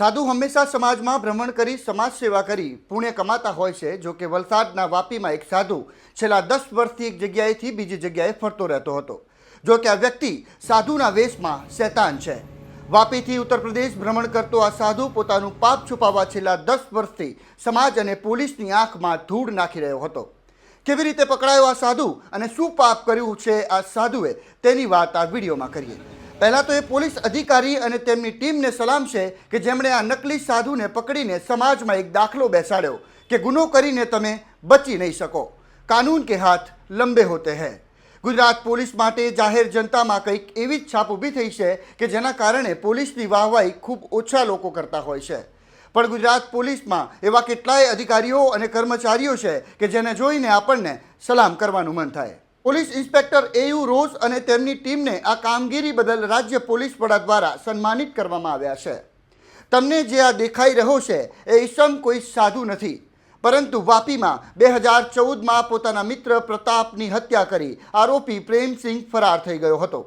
સાધુ હંમેશા સમાજમાં ભ્રમણ કરી સમાજ સેવા કરી પુણ્ય કમાતા હોય છે, જો કે વલસાડના વાપીમાં એક સાધુ છેલ્લા દસ વર્ષથી એક જગ્યાએથી બીજી જગ્યાએ ફરતો રહેતો હતો. જો કે આ વ્યક્તિ સાધુના વેશમાં શેતાન છે. વાપીથી ઉત્તર પ્રદેશ ભ્રમણ કરતો આ સાધુ પોતાનું પાપ છુપાવવા છેલ્લા દસ વર્ષથી સમાજ અને પોલીસની આંખમાં ધૂળ નાખી રહ્યો હતો. કેવી રીતે પકડાયો આ સાધુ અને શું પાપ કર્યું છે આ સાધુએ તેની વાત આ વિડીયોમાં કરીએ. પહેલાં તો એ પોલીસ અધિકારી અને તેમની ટીમને સલામ છે કે જેમણે આ નકલી સાધુને પકડીને સમાજમાં એક દાખલો બેસાડ્યો કે ગુનો કરીને તમે બચી નહીં શકો. કાનૂન કે હાથ લંબે હોતે હૈ. ગુજરાત પોલીસ માટે જાહેર જનતામાં કંઈક એવી જ છાપ ઊભી થઈ છે કે જેના કારણે પોલીસની વાહવાહી ખૂબ ઓછા લોકો કરતા હોય છે. પણ ગુજરાત પોલીસમાં એવા કેટલાય અધિકારીઓ અને કર્મચારીઓ છે કે જેને જોઈને આપણને સલામ કરવાનું મન થાય. પોલીસ ઇન્સ્પેક્ટર એયુ રોઝ અને તેમની ટીમને આ કામગીરી બદલ રાજ્ય પોલીસ વડા દ્વારા સન્માનિત કરવામાં આવ્યા છે. તમને જે આ દેખાઈ રહ્યો છે, એ ઈસમ કોઈ સાધુ નથી. પરંતુ વાપીમાં બે હજાર ચૌદમાં પોતાના મિત્ર પ્રતાપની હત્યા કરી આરોપી પ્રેમસિંહ ફરાર થઈ ગયો હતો.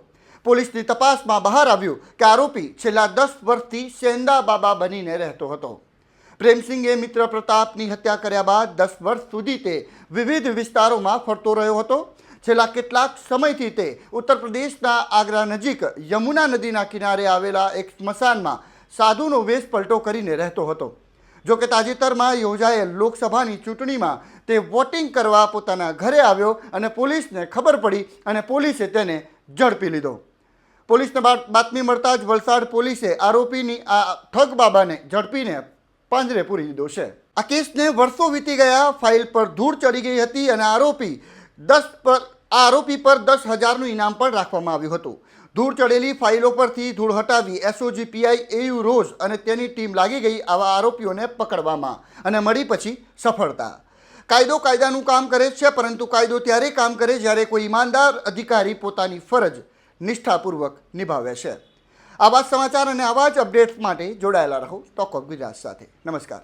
પોલીસની તપાસમાં બહાર આવ્યું કે આરોપી છેલ્લા દસ વર્ષથી સેંદા બાબા બનીને રહેતો હતો. પ્રેમસિંહે મિત્ર પ્રતાપની હત્યા કર્યા બાદ દસ વર્ષ સુધી તે વિવિધ વિસ્તારોમાં ફરતો રહ્યો હતો છેલ્લા કેટલાક સમયથી તે ઉત્તર પ્રદેશના આગ્રા નજીક યમુના નદીના કિનારે આવેલા એક સ્મશાનમાં સાધુનો વેશ પલટો કરીને રહેતો હતો. જો કે તાજેતરમાં યોજાયેલ લોકસભાની ચૂંટણીમાં તે વોટિંગ કરવા પોતાના ઘરે આવ્યો અને પોલીસને ખબર પડી અને પોલીસે તેને ઝડપી લીધો. પોલીસને બાતમી મળતા જ વલસાડ પોલીસે આરોપીની આ ઠગ બાબાને ઝડપીને પાંજરે પૂરી દીધો છે. આ કેસને વર્ષો વીતી ગયા, ફાઇલ પર ધૂળ ચડી ગઈ હતી અને આરોપી દસ પર આ આરોપી પર દસ હજારનું ઇનામ પણ રાખવામાં આવ્યું હતું. ધૂળ ચડેલી ફાઇલો પરથી ધૂળ હટાવી એસઓજી પીઆઈ એયુ રોઝ અને તેની ટીમ લાગી ગઈ આવા આરોપીઓને પકડવામાં અને મળી પછી સફળતા. કાયદો કાયદાનું કામ કરે છે, પરંતુ કાયદો ત્યારે કામ કરે જ્યારે કોઈ ઈમાનદાર અધિકારી પોતાની ફરજ નિષ્ઠાપૂર્વક નિભાવે છે. આવા સમાચાર અને આવા જ અપડેટ્સ માટે જોડાયેલા રહો. ટોક ઓફ ગુજરાત સાથે. નમસ્કાર.